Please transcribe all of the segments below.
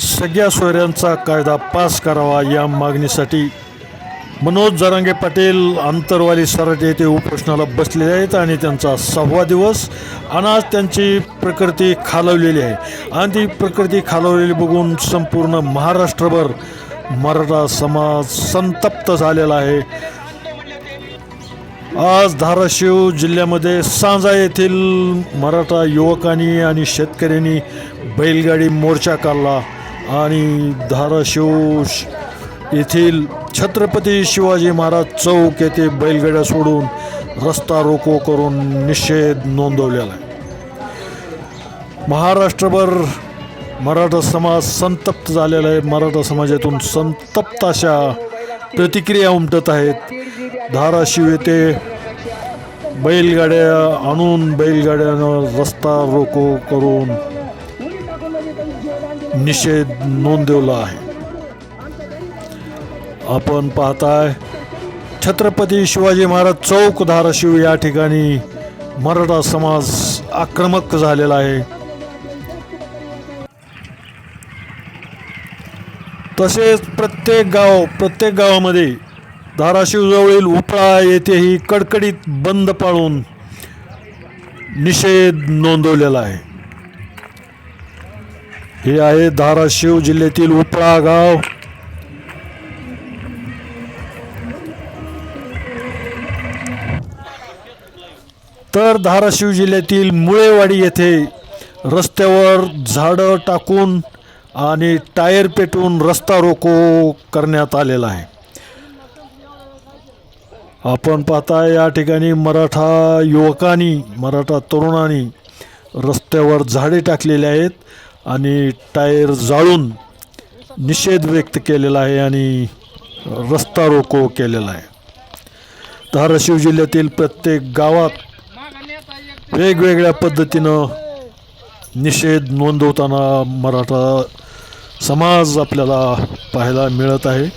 सगळ्या सोयऱ्यांचा कायदा पास करावा या मागणीसाठी मनोज जरांगे पाटील आंतरवाली सराटे येथे उपोषणाला बसलेले आहेत आणि त्यांचा सहावा दिवस आणि आज त्यांची प्रकृती खालवलेली आहे. आणि ती प्रकृती खालवलेली बघून संपूर्ण महाराष्ट्रभर मराठा समाज संतप्त झालेला आहे. आज धाराशिव जिल्ह्यामध्ये सांजा येथील मराठा युवकांनी आणि शेतकऱ्यांनी बैलगाडी मोर्चा काढला. आणि धाराशिव येथील छत्रपती शिवाजी महाराज चौक येथे बैलगाड्या सोडून रस्ता रोको करून निषेध नोंदवलेला आहे. महाराष्ट्रभर मराठा समाज संतप्त झालेला आहे. मराठा समाजातून संतप्त अशा प्रतिक्रिया उमटत आहेत. धाराशिव येथे बैलगाड्या आणून बैलगाड्यानं रस्ता रोको करून निषेध नोंदवला आहे. आपण पाहताय छत्रपती शिवाजी महाराज चौक धाराशिव या ठिकाणी मराठा समाज आक्रमक झालेला आहे. तसेच प्रत्येक गाव प्रत्येक गावामध्ये धाराशिवजवळील उपळा येथेही कडकडीत बंद पाळून निषेध नोंदवलेला आहे. हे आहे धाराशिव जिल्ह्यातील उपळा गाव. तर धाराशिव जिल्ह्यातील मुळेवाडी येथे रस्त्यावर झाडं टाकून आणि टायर पेटवून रस्ता रोको करण्यात आलेला आहे. आपण पाहता या ठिकाणी मराठा युवकांनी मराठा तरुणांनी रस्त्यावर झाडे टाकलेले आहेत. आणि टायर जाळून निषेध व्यक्त केलेला आहे आणि रस्ता रोको केलेला आहे. धाराशिव जिल्ह्यातील प्रत्येक गावात वेगवेगळ्या पद्धतीनं निषेध नोंदवताना मराठा समाज आपल्याला पाहायला मिळत आहे.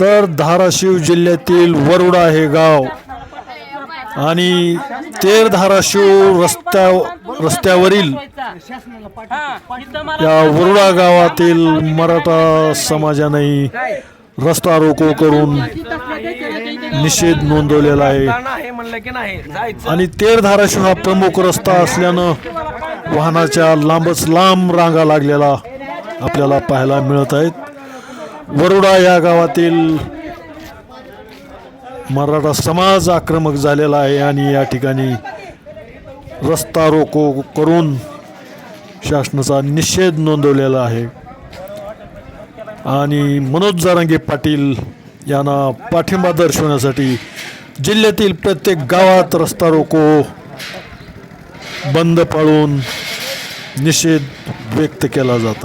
तर धाराशिव जिल्ह्यातील वरुडा हे गाव आणि तेर धाराशिव रस्त्या रस्त्यावरील या वरुडा गावातील मराठा समाजानेही रस्ता रोको करून निषेध नोंदवलेला आहे. आणि तेर धाराशिव हा प्रमुख रस्ता असल्यानं वाहनाच्या लांबच लांब रांगा लागलेला आपल्याला पाहायला मिळत आहेत. वरुडा या गावातील मराठा समाज आक्रमक झालेला आहे आणि या ठिकाणी रस्ता रोको करून शासनाचा निषेध नोंदवलेला आहे. आणि मनोज जारांगे पाटील यांना पाठिंबा दर्शवण्यासाठी जिल्ह्यातील प्रत्येक गावात रस्ता रोको बंद पाळून निषेध व्यक्त केला जातो